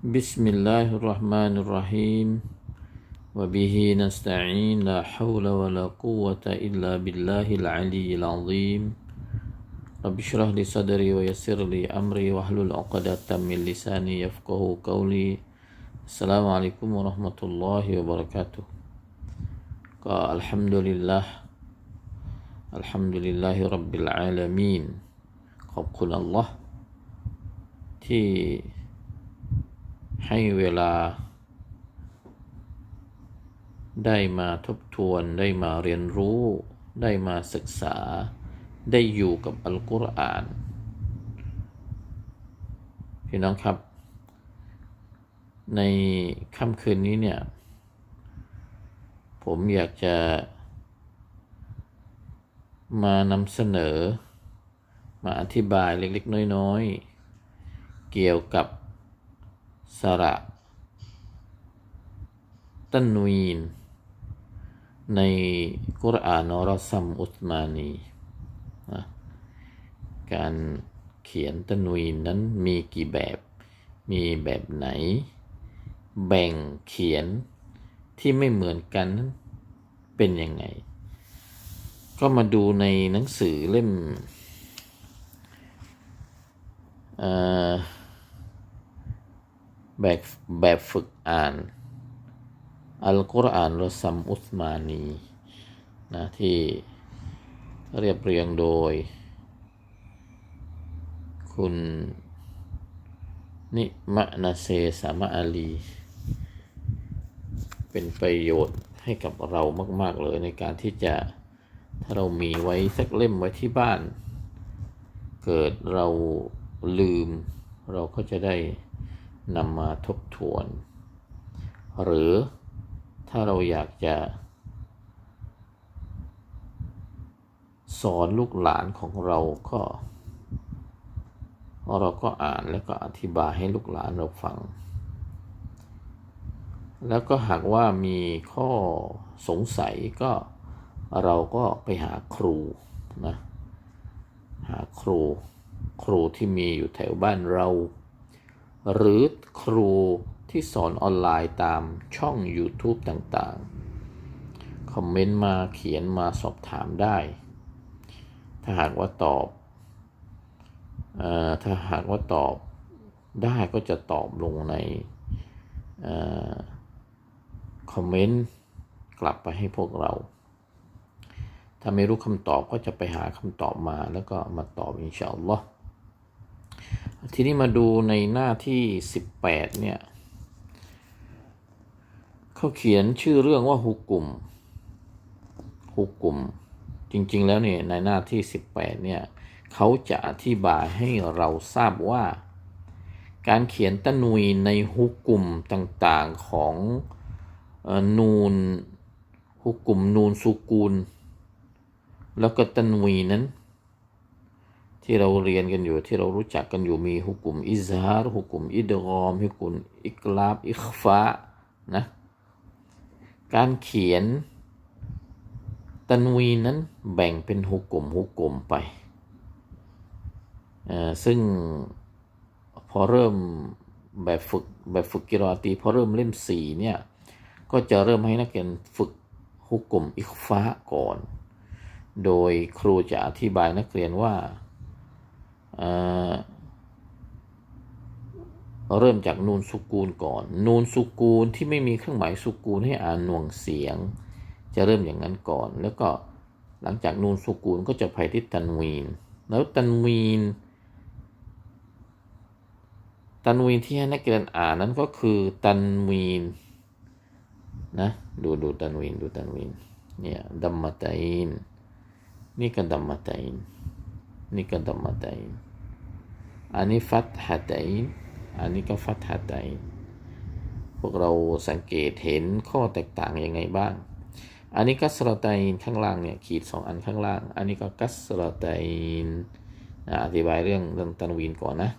بسم الله الرحمن الرحيم. وبه نستعين لا حول ولا قوة إلا بالله العلي العظيم. رب اشرح لي صدري ويسر لي أمري واحلل عقدة من لساني يفقه قولي. السلام عليكم ورحمة الله وبركاته. الحمد لله. الحمد لله رب العالمين. قبل الله. ให้เวลา ได้มาทบทวนได้มาเรียนรู้ ได้มาศึกษา ได้อยู่กับอัลกุรอาน พี่น้องครับ ในค่ำคืนนี้เนี่ย ผมอยากจะมานำเสนอ มาอธิบายเล็ก ๆ น้อย ๆ เกี่ยวกับ สระตันวีน ในกุรอานอรซัมอุสมานีนะการเขียนตันวีนนั้นมีกี่แบบ มีแบบไหน แบ่งเขียนที่ไม่เหมือนกันนั้นเป็นยังไง ก็มาดูในหนังสือเล่ม แบบแบบฝึกอ่าน อัลกุรอานรสัมอุสมานีนะที่เรียบเรียงโดย คุณนิมะนาเซสามะอาลี เป็นประโยชน์ให้กับเรามาก ๆ เลยในการที่จะถ้าเรามีไว้สักเล่มไว้ที่บ้าน เกิดเราลืมเราก็จะได้ นำมาทบทวน หรือถ้าเราอยากจะ สอนลูกหลานของเราก็ เราก็อ่านแล้วก็อธิบายให้ลูกหลานเราฟัง แล้วก็หากว่ามีข้อสงสัยก็เราก็ไปหาครูนะหาครู ครูที่มีอยู่แถวบ้านเรา หรือครูที่สอนออนไลน์ตามช่อง YouTube ต่างๆ คอมเมนต์มาเขียนมาสอบถามได้ ถ้าหากว่าตอบอถ้าหากว่าตอบได้ก็จะตอบลงในคอมเมนต์กลับไปให้พวกเรา ถ้าไม่รู้คำตอบก็จะไปหาคำตอบมาแล้วก็มาตอบอินชาอัลลอฮ์ ทีนี้มาดูในหน้าที่18เนี่ยเขาเขียนชื่อเรื่องว่าฮุกกุมฮุกกุมจริง ๆ แล้วเนี่ยในหน้าที่18เนี่ยเขาจะอธิบายให้เราทราบว่า การเขียนตะนุยในฮุกกุมต่างๆของนูนฮุกกุมนูนสุกูล แล้วก็ตะนุยนั้น ที่เราเรียนกันอยู่ที่เรารู้จักกันอยู่มีฮุกกุมอิซฮาร์ฮุกกุมอิดกอมฮุกกุมอิกลาบอิคฟานะการเขียนตันวีนั้นแบ่งเป็นฮุกกลมฮุกกลมไป ซึ่งพอเริ่มแบบฝึกแบบฝึกกิรอตีพอเริ่มเล่มสี่เนี่ย ก็จะเริ่มให้นักเรียนฝึกฮุกกลมอิคฟ้าก่อน โดยครูจะอธิบายนักเรียนว่า เริ่มจากนูนสุกูลก่อน นูนสุกูลที่ไม่มีเครื่องหมายสุกูลให้อ่านหน่วงเสียง จะเริ่มอย่างนั้นก่อน แล้วก็หลังจากนูนสุกูลก็จะไปที่ตันวีน แล้วตันวีน ตันวีนที่ให้นักเรียนอ่านนั้นก็คือตันวีนนะดูดูตันวีนดูตันวีนเนี่ยดัมมาตัยนนี่ก็ดัมมาตัยนนี่ก็ดัมมาตัยน อันนี้ฟัตฮะตัยนอันนี้ก็ฟัตฮะไตพวกเราสังเกตเห็นข้อแตกต่างยังไงบ้าง อันนี้กัสรไตนข้างล่างเนี่ยขีดสองอันข้างล่าง อันนี้ก็กัสรไตนอธิบายเรื่องเรื่องตันวีนก่อนนะ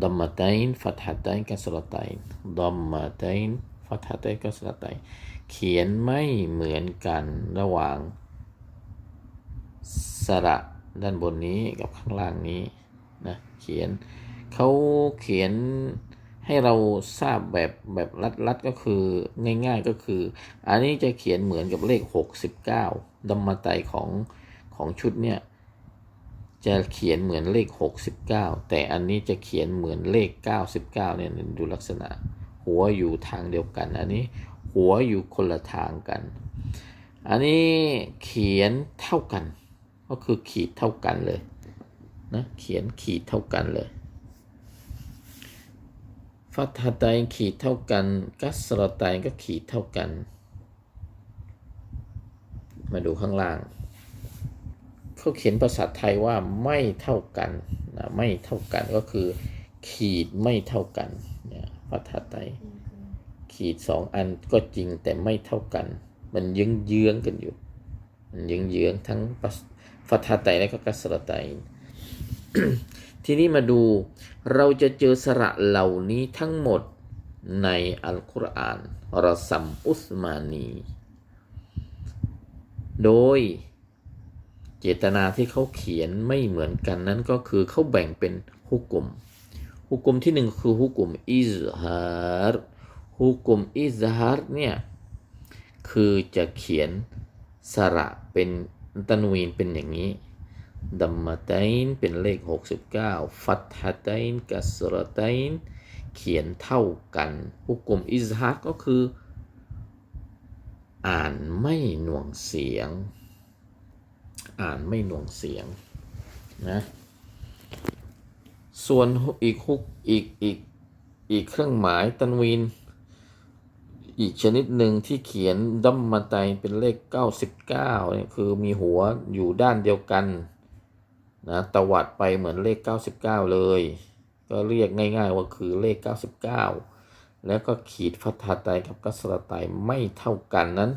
ดัมมาตัยนฟัตฮะไตนกัสรไตนดัมมาตัยนฟัตฮะไตนกัสรไตนเขียนไม่เหมือนกันระหว่างสระ ด้านบนนี้กับข้างล่างนี้นะเขียนเขาเขียนให้เราทราบแบบแบบลัดๆก็คือง่ายๆก็คือ อันนี้จะเขียนเหมือนกับเลข 69ดัมมาไตของของชุดเนี่ยจะเขียนเหมือนเลข 69 แต่อันนี้จะเขียนเหมือนเลข 99เนี่ยดูลักษณะ หัวอยู่ทางเดียวกัน อันนี้หัวอยู่คนละทางกัน อันนี้เขียนเท่ากัน ก็คือขีดเท่ากันเลยนะเขียนขีดเท่ากันเลยฟัตฮาไตขีดเท่ากัน กัสรไตก็ขีดเท่ากัน มาดูข้างล่างเขาเขียนภาษาไทยว่าไม่เท่ากันนะไม่เท่ากันก็คือ ขีดไม่เท่ากันเนี่ยฟัตฮาไตขีดสองอันก็จริงแต่ไม่เท่ากัน มันเยื้องเยื้องกันอยู่ มันเยื้องเยื้องทั้ง ฟัตฮาไตและก็กัสรไตทีนี้มาดูเราจะเจอสระเหล่านี้ทั้งหมดในอัลกุรอานรอซัมอุสมานี โดยเจตนาที่เขาเขียนไม่เหมือนกันนั้นก็คือเขาแบ่งเป็นฮุกกุมฮุกกุมที่หนึ่งคือฮุกกุมอิซฮาร์ฮุกกุมอิซฮาร์เนี่ย คือจะเขียนสระเป็น ตันวีนเป็นอย่างนี้ดัมมาไตน์เป็นเลข 69 ฟัตฮะไตน์กัสรไตน์เขียนเท่ากันฮุกกุมอิซฮาร์ก็คือ อ่านไม่หน่วงเสียง อ่านไม่หน่วงเสียงนะส่วนอีกฮุกอีกอีกอีกเครื่องหมายตันวีน อีกชนิดหนึ่งที่เขียนดัมมาไตเป็นเลข 99เนี่ยคือมีหัวอยู่ด้านเดียวกันนะตวัดไปเหมือนเลข 99 เลย ก็เรียกง่ายๆว่าคือเลข 99 แล้วก็ขีดฟัตฮาไตกับกัสรไตไม่เท่ากันนั้น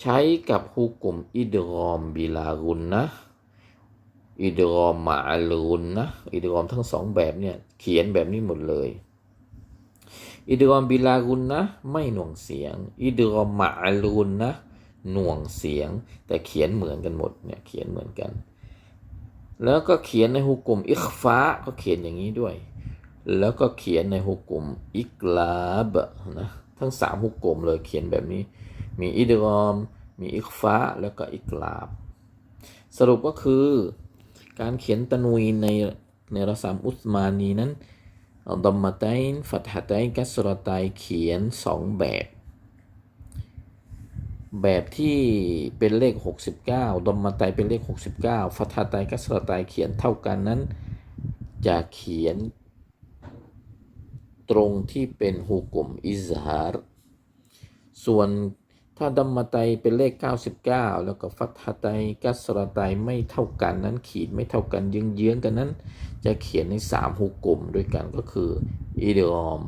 ใช้กับฮุกกุมอิดรอมบิลารุนนะอิดรอมมาลูนนะอิดรอมทั้งสองแบบเนี่ยเขียนแบบนี้หมดเลย อิดรอมบิลารุนนะไม่หน่วงเสียง อิดรอมมาลูนนะหน่วงเสียง แต่เขียนเหมือนกันหมดเนี่ยเขียนเหมือนกัน แล้วก็เขียนในฮุกกุมอิคฟ้าก็เขียนอย่างนี้ด้วย แล้วก็เขียนในฮุกกุมอิกลาบนะทั้งสามฮุกกุมเลยเขียนแบบนี้ มีอิดรอม มีอิคฟ้าแล้วก็อิกลาบ สรุปก็คือ การเขียนตะนุยในในรสามอุสมานีนั้น ดอมมาไตน์ฟัตฮะไตน์กัสรไตเขียนสองแบบ แบบที่เป็นเลข 69ดอมมาไตเป็นเลข 69 ฟัตฮะไตน์กัสรไตเขียนเท่ากันนั้น จะเขียน ตรงที่เป็นฮุกุมอิซฮาร์ส่วน ถ้าดัมมาไตเป็นเลข 99 แล้วก็ฟัตฮะไตกัสรไตไม่เท่ากันนั้นขีดไม่เท่ากันเยื้องๆกันนั้น จะเขียนใน3ฮุกกุมด้วยกันก็คืออิดอม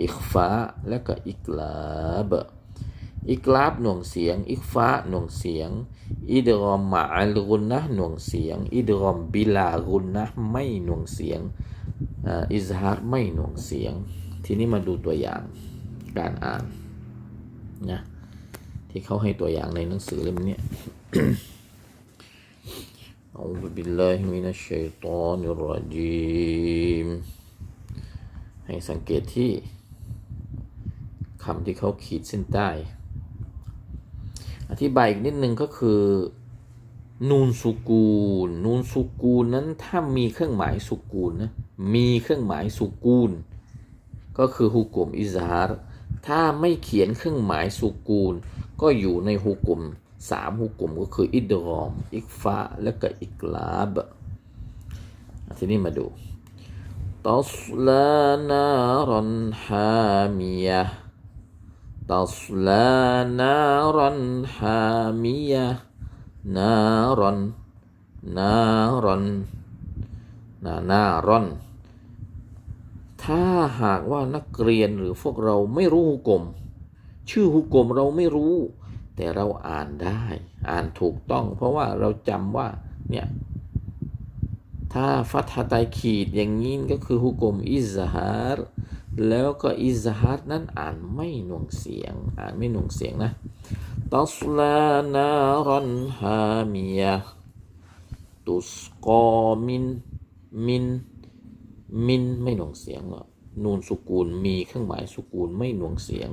อิคฟ้าและก็อิกลาบอิกลาบหน่วงเสียง อิกฟ้าหน่วงเสียง อิดรอมหมาลรุนนะหน่วงเสียง อิดรอมบิลารุนนะไม่หน่วงเสียงอิซฮาร์ไม่หน่วงเสียง ทีนี้มาดูตัวอย่างการอ่านนะ ที่เขาให้ตัวอย่างในหนังสือเล่มเนี้ย أعوذ بالله من الشيطان الرجيم ให้สังเกตที่คำที่เขาขีดเส้นใต้ อธิบายอีกนิดนึงก็คือ นูนสุกูล นูนสุกูลนั้นถ้ามีเครื่องหมายสุกูลนะ มีเครื่องหมายสุกูล ก็คือฮุกุมอิซฮาร์ ถ้าไม่เขียนเครื่องหมายสุกูล ก็อยู่ในฮุกุมสามฮุกุมก็คืออิดรอม อิกฟะและก็อิกลาบ ทีนี้มาดูตัสลานารันฮามียะตัสลานารันฮามียะนารันนารันนานารัน ถ้าหากว่านักเรียนหรือพวกเราไม่รู้ฮุกลมชื่อฮุกลมเราไม่รู้ แต่เราอ่านได้ อ่านถูกต้อง เพราะว่าเราจำว่าเนี่ยถ้าฟัตฮะไตขีดอย่างนี้ก็คือฮุกลมอิซฮาร์แล้วก็อิซฮาร์นั้นอ่านไม่หน่วงเสียง อ่านไม่หน่วงเสียงนะตัสลานารันฮามียะตุสกอมินมิน มินไม่หน่วงเสียงอะนูนสุกูลมีเครื่องหมายสุกูลไม่หน่วงเสียง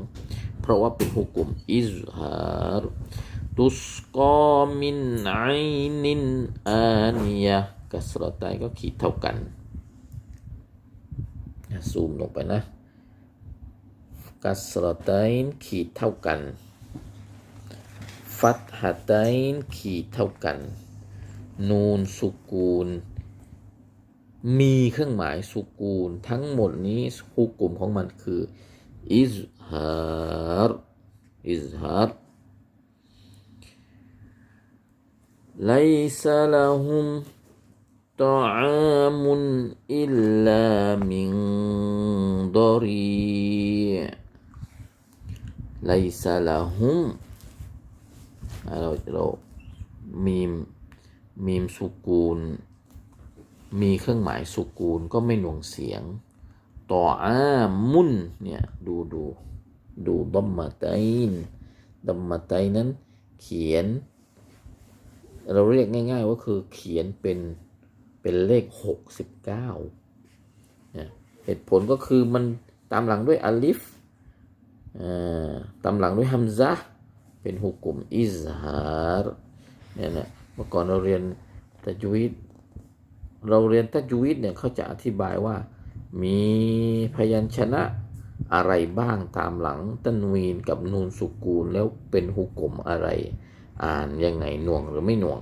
เพราะว่าเป็นหุกุมอิซฮารตุสกอมินไอนินอานียกัสรตัยก็ขีดเท่ากันอะซูมลงไปนะกัสรตัยขีดเท่ากัน ฟัตฮะตัยขีดเท่ากัน นูนสุกูล มีเครื่องหมายสุกูล ทั้งหมดนี้ฮุกกลุ่มของมันคือ อิซฮาร์อิซฮาร์ ليس لهم طعام إلا من ضريع ليس لهم เราเรามีมมีมสุกูล มีเครื่องหมายสุกูลก็ไม่หน่วงเสียง ต่ออามุนเนี่ย ดูดูดูดัมมาไตน์ดัมมาไตน์นั้น เขียน เราเรียกง่าย ๆ ว่าคือเขียนเป็นเป็นเลขหกสิบเก้าเหตุผลก็คือมันตามหลังด้วยอัลิฟตามหลังด้วยฮัมซะเป็นหุกุมอิซฮาร์เนี่ยนะเมื่อก่อนเราเรียนตัจวีด เราเรียนตัจวีดเนี่ยเขาจะอธิบายว่า มีพยัญชนะอะไรบ้างตามหลังตันวีนกับนูนสุกูลแล้วเป็นหุกุมอะไร อ่านยังไงหน่วงหรือไม่หน่วง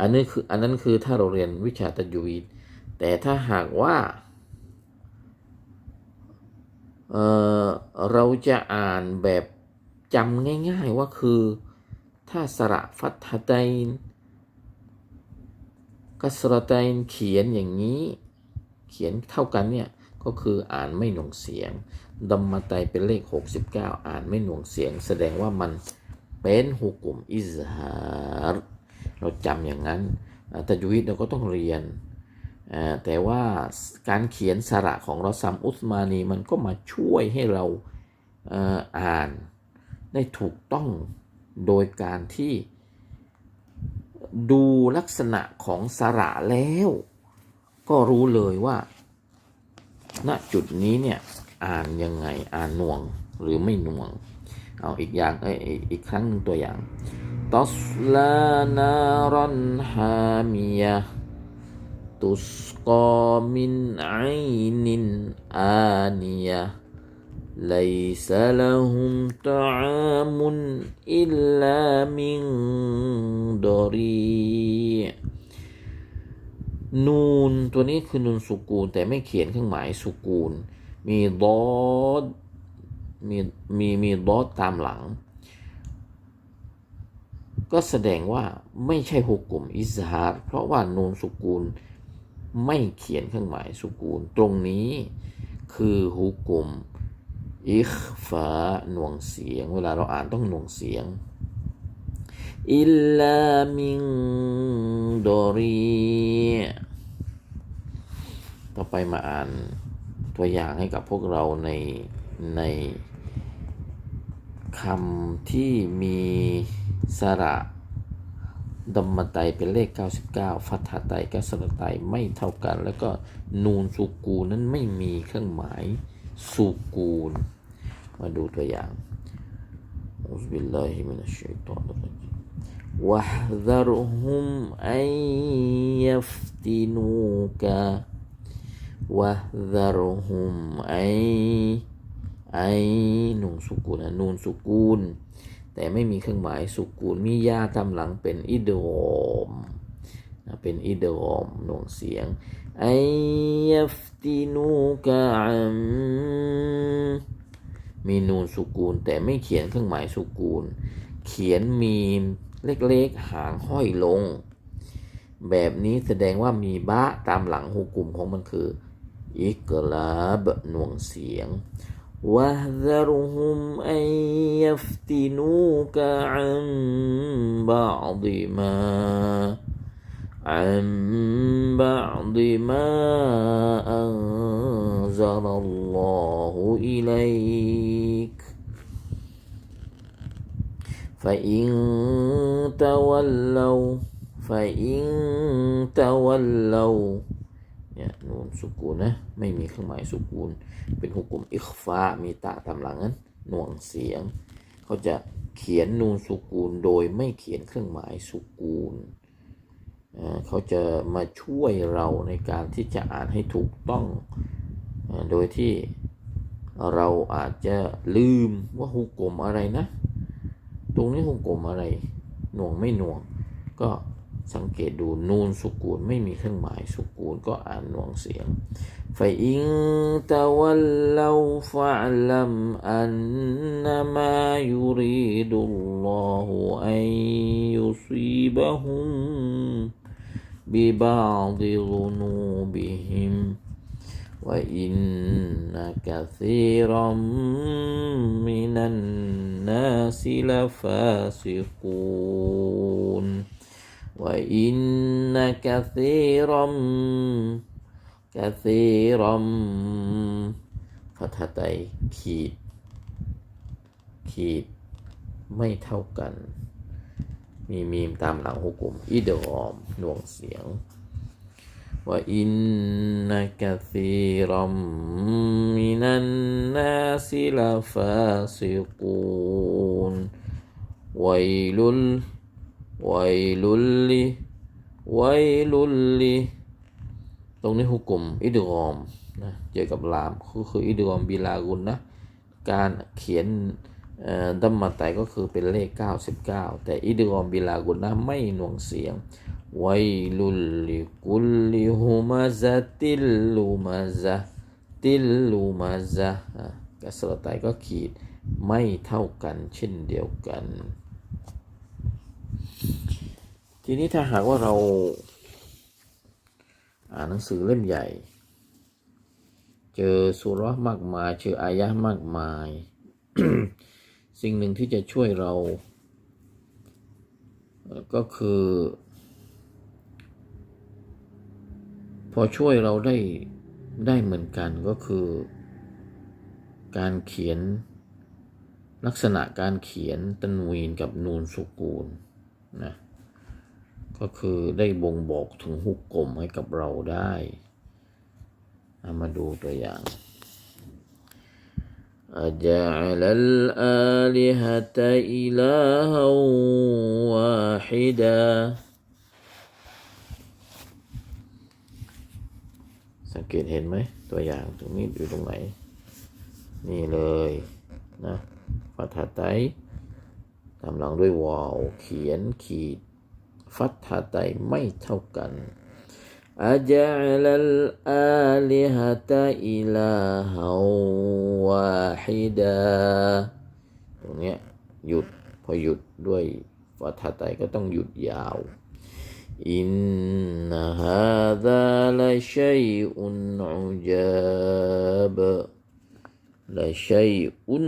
อันนี้คืออันนั้นคือถ้าเราเรียนวิชาตัจวีดแต่ถ้าหากว่าเเราจะอ่านแบบจำง่าย ๆว่าคือ ถ้าสระฟัตฮะไตน กัสรไตนเขียนอย่างนี้ เขียนเท่ากันเนี่ย ก็คืออ่านไม่หน่วงเสียงดัมมาไตเป็นเลข 69 อ่านไม่หน่วงเสียง แสดงว่ามันเป็นหุกุมอิซฮาร์เราจำอย่างนั้น แต่ยุวิตเราก็ต้องเรียน แต่ว่าการเขียนสระของราซัมอุสมานีมันก็มาช่วยให้เราอ่านได้ถูกต้องโดยการที่ ดูลักษณะของสระแล้ว ก็รู้เลยว่าณจุดนี้เนี่ยอ่านยังไงอ่านหน่วงหรือไม่หน่วง เอาอีกอย่างเอ้ยอีกครั้งหนึ่งตัวอย่างตัสลานารันฮามียะตุสกอมินไอนินอานียะ ليس لهم طعام إلا من ضريع นูนตัวนี้คือนูนสุกูล แต่ไม่เขียนเครื่องหมายสุกูล มีดอดมีมีมีดอดตามหลัง ก็แสดงว่าไม่ใช่หุกกลุ่มอิสฮาร์เพราะว่านูนสุกูล ไม่เขียนเครื่องหมายสุกูล ตรงนี้คือหุกกลุ่ม อิคฟาหน่วงเสียง เวลาเราอ่านต้องหน่วงเสียงอิลลามิงดอรีต่อไปมาอ่านตัวอย่างให้กับพวกเราในในคำที่มีสระดมมาไตเป็นเลข 99 ฟัตหะไตกับสระไตไม่เท่ากัน แล้วก็นูนสุกูนั้นไม่มีเครื่องหมาย สุกูล มาดูตัวอย่างอุบิลลาฮิมินัชชัยตอนรจีวะฮดะรุฮุมอันยัฟตินูกะวะดะรุฮุมอันอันนูนสุกูลนูนสุกูล แต่ไม่มีเครื่องหมายสุกูล มียาตามหลังเป็นอิดอม เป็นอิดอมหน่วงเสียงไอยัฟตินูกะอัมมีนูนสุกูล แต่ไม่เขียนเครื่องหมายสุกูล เขียนมีมเล็กๆ หางห้อยลง แบบนี้แสดงว่ามีบะตามหลังหูกลุ่มของมันคือ อิกลาบหน่วงเสียง واحذرهم أن يفتنوك عن بعض ما عن بعض ما أنزل الله إليك فإن تولوا فإن تولوا เนี่ยนูนสุกูนนะไม่มีเครื่องหมายสุกูนเป็นหุกกลมอิคฟามีตาตามหลังนั้นหน่วงเสียง เขาจะเขียนนูนสุกูนโดยไม่เขียนเครื่องหมายสุกูน เขาจะมาช่วยเราในการที่จะอ่านให้ถูกต้อง โดยที่เราอาจจะลืมว่าหุกกลมอะไรนะ ตรงนี้หุกกลมอะไร หน่วงไม่หน่วง ก็สังเกตดูนูนสุกูลไม่มีเครื่องหมายสุกูลก็อ่านหน่วงเสียงไฟอิงตะวันเลาฟะลัมอันนามายุรีดุลลอฮุอัยยุซีบะฮุม ببعض ذنوبهم وإن كثيرا من الناس لفاسقون وإن كثيرا كثيرا พัทไตขีด ขีด ไม่เท่ากัน มีมีมตามหลังหุกกลมอิดรอมหน่วงเสียงว่าอินนักซีรัมมินันนาสิลาฟาซิกูนวัยลุลวัยลุลลิวัยลุลลิตรงนี้หุกกลมอิดรอมนะเจอกับลามคือคืออิดรอมบิลากุนนะการเขียน ดัมมาไตก็คือเป็นเลข 99 แต่อิดรอมบิลากุนนะไม่หน่วงเสียงไวลุลลิกุลลิฮุมาซะติลลูมาซะติลลูมาซะกระสรไตก็ขีดไม่เท่ากันเช่นเดียวกัน ทีนี้ถ้าหากว่าเราอ่านหนังสือเล่มใหญ่ เจอสุรมากมายเจออายะมากมาย สิ่งหนึ่งที่จะช่วยเรา ก็คือ พอช่วยเราได้ได้เหมือนกันก็คือ การเขียนลักษณะการเขียนตันวีนกับนูนสุกูลนะก็คือได้บ่งบอกถึงหุกกลมให้กับเราได้เอามาดูตัวอย่าง أجعل الآلهة إلها واحدا สังเกตเห็นไหม ตัวอย่างตรงนี้อยู่ตรงไหน นี่เลยนะฟัตหะไตตามหลังด้วยวอลเขียนขีด ฟัตหะไตไม่เท่ากัน أجعل الآلهة إلها واحدا ตรงเนี้ยหยุด พอหยุดด้วยฟัตหะไตก็ต้องหยุดยาว อินนฮาดาลาชัยอุนอุจาบลาชัยอุน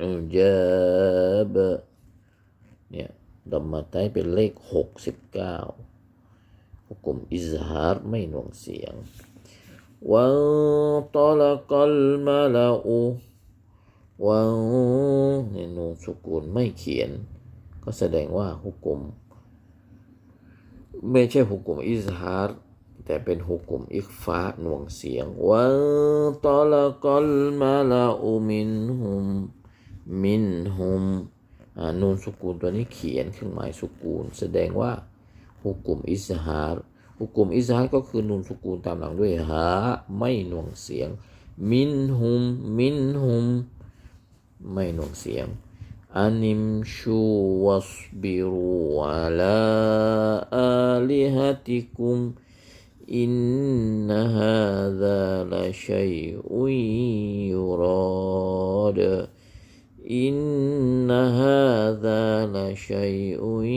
อุจาบเนี่ยดอมมาไตเป็นเลขหกสิบเก้า หุกมอิซฮาร์ไม่หน่วงเสียงวันตอลกัลมาลาอูวันในนูนสุกูลไม่เขียน ก็แสดงว่าหุกุม ไม่ใช่หุกุมอิซฮาร์แต่เป็นหุกุมอิกฟาหน่วงเสียงวันตอลกัลมาลาอูมินฮุมมินฮุมอ่านูนสุกูลตัวนี้เขียนเครื่องหมายสุกูล แสดงว่า หุกุมอิสฮารหุกุมอิสฮารก็คือนูนสุกูลตามหลังด้วยฮาไม่หน่วงเสียง มินหุมมินหุมไม่หน่วงเสียงอันิมชูวัสบิรูอัลาอาลิฮติกุมอินนฮาดะลาชัยอุยยุรอดอินนฮาดะลาชัยอุย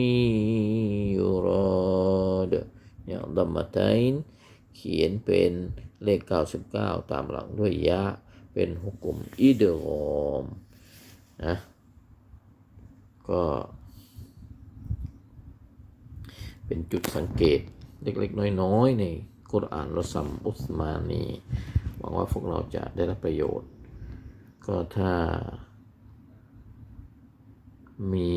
ดัมมาไตน์เขียนเป็นเลข 99 ตามหลังด้วยยะ เป็นหุกกลมอิเดรอมนะก็เป็นจุดสังเกตเล็กๆ น้อยๆ ในกุรอานรอซัมอุสมานีหวังว่าพวกเราจะได้รับประโยชน์ ก็ถ้ามี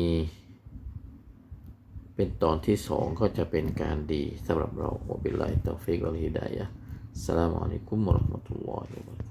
เป็นตอนที่สองก็จะเป็นการดีสำหรับเราวะบิลไลาฮิตอฟิกวัลฮิดายะสลามอะลัยกุมวะราะห์มะตุลลอฮิวะบะเราะกาตุ